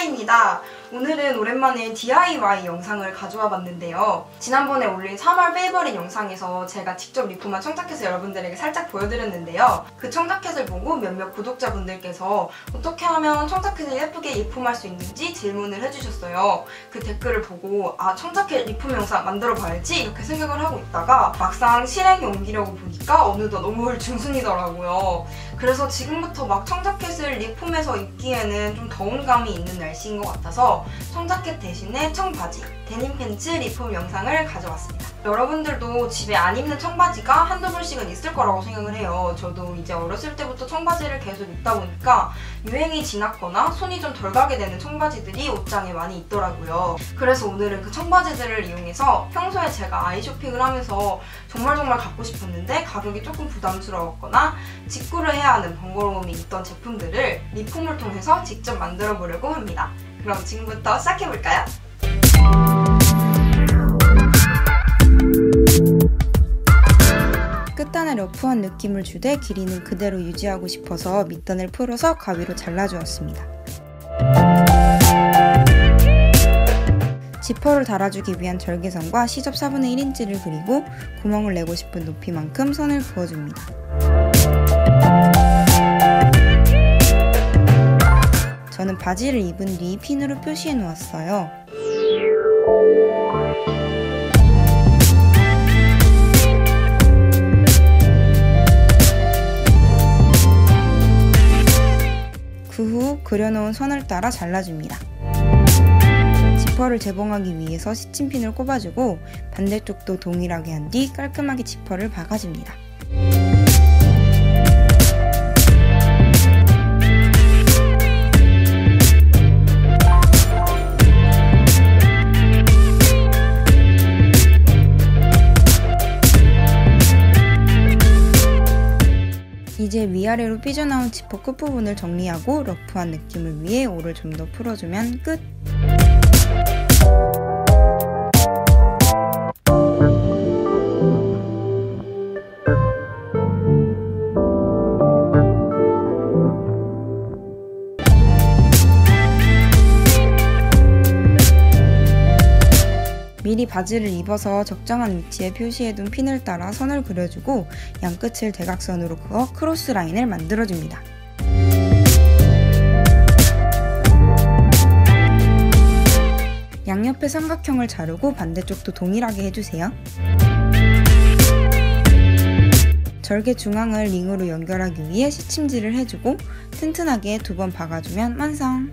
반갑습니다. 오늘은 오랜만에 DIY 영상을 가져와 봤는데요. 지난번에 올린 3월 페이버릿 영상에서 제가 직접 리폼한 청자켓을 여러분들에게 살짝 보여드렸는데요. 그 청자켓을 보고 몇몇 구독자분들께서 어떻게 하면 청자켓을 예쁘게 리폼할 수 있는지 질문을 해주셨어요. 그 댓글을 보고 아 청자켓 리폼 영상 만들어 봐야지 이렇게 생각을 하고 있다가 막상 실행에 옮기려고 보니까 어느덧 너무 중순이더라고요. 그래서 지금부터 막 청자켓을 리폼해서 입기에는 좀 더운 감이 있는 날씨인 것 같아서 청자켓 대신에 청바지, 데님 팬츠 리폼 영상을 가져왔습니다. 여러분들도 집에 안 입는 청바지가 한두 벌씩은 있을 거라고 생각을 해요. 저도 이제 어렸을 때부터 청바지를 계속 입다 보니까 유행이 지났거나 손이 좀 덜 가게 되는 청바지들이 옷장에 많이 있더라고요. 그래서 오늘은 그 청바지들을 이용해서 평소에 제가 아이 쇼핑을 하면서 정말 정말 갖고 싶었는데 가격이 조금 부담스러웠거나 직구를 해야 하는 번거로움이 있던 제품들을 리폼을 통해서 직접 만들어 보려고 합니다. 그럼 지금부터 시작해볼까요? 끝단에 러프한 느낌을 주되 길이는 그대로 유지하고 싶어서 밑단을 풀어서 가위로 잘라주었습니다. 지퍼를 달아주기 위한 절개선과 시접 4분의 1인치를 그리고 구멍을 내고 싶은 높이만큼 선을 그어줍니다. 바지를 입은 뒤 핀으로 표시해 놓았어요. 그 후 그려놓은 선을 따라 잘라줍니다. 지퍼를 재봉하기 위해서 시침핀을 꼽아주고 반대쪽도 동일하게 한 뒤 깔끔하게 지퍼를 박아줍니다. 이제 위아래로 삐져나온 지퍼 끝부분을 정리하고 러프한 느낌을 위해 올을 좀더 풀어주면 끝! 미리 바지를 입어서 적정한 위치에 표시해둔 핀을 따라 선을 그려주고 양끝을 대각선으로 그어 크로스 라인을 만들어줍니다. 양옆에 삼각형을 자르고 반대쪽도 동일하게 해주세요. 절개 중앙을 링으로 연결하기 위해 시침질을 해주고 튼튼하게 두 번 박아주면 완성!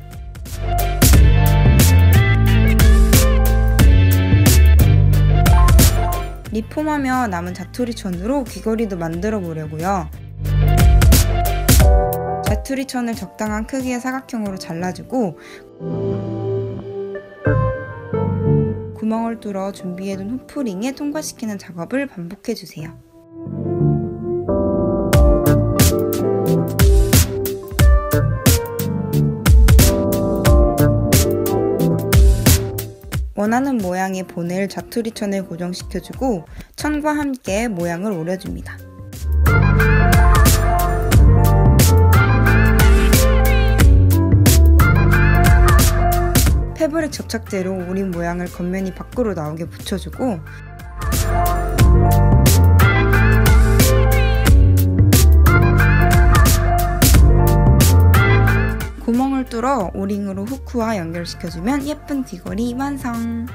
리폼하며 남은 자투리천으로 귀걸이도 만들어 보려고요. 자투리천을 적당한 크기의 사각형으로 잘라주고 구멍을 뚫어 준비해둔 후프링에 통과시키는 작업을 반복해주세요. 원하는 모양의 보낼 자투리천을 고정시켜주고 천과 함께 모양을 오려줍니다. 패브릭 접착제로 오린 모양을 겉면이 밖으로 나오게 붙여주고 뚫어 오링으로 후크와 연결시켜주면 예쁜 귀걸이 완성!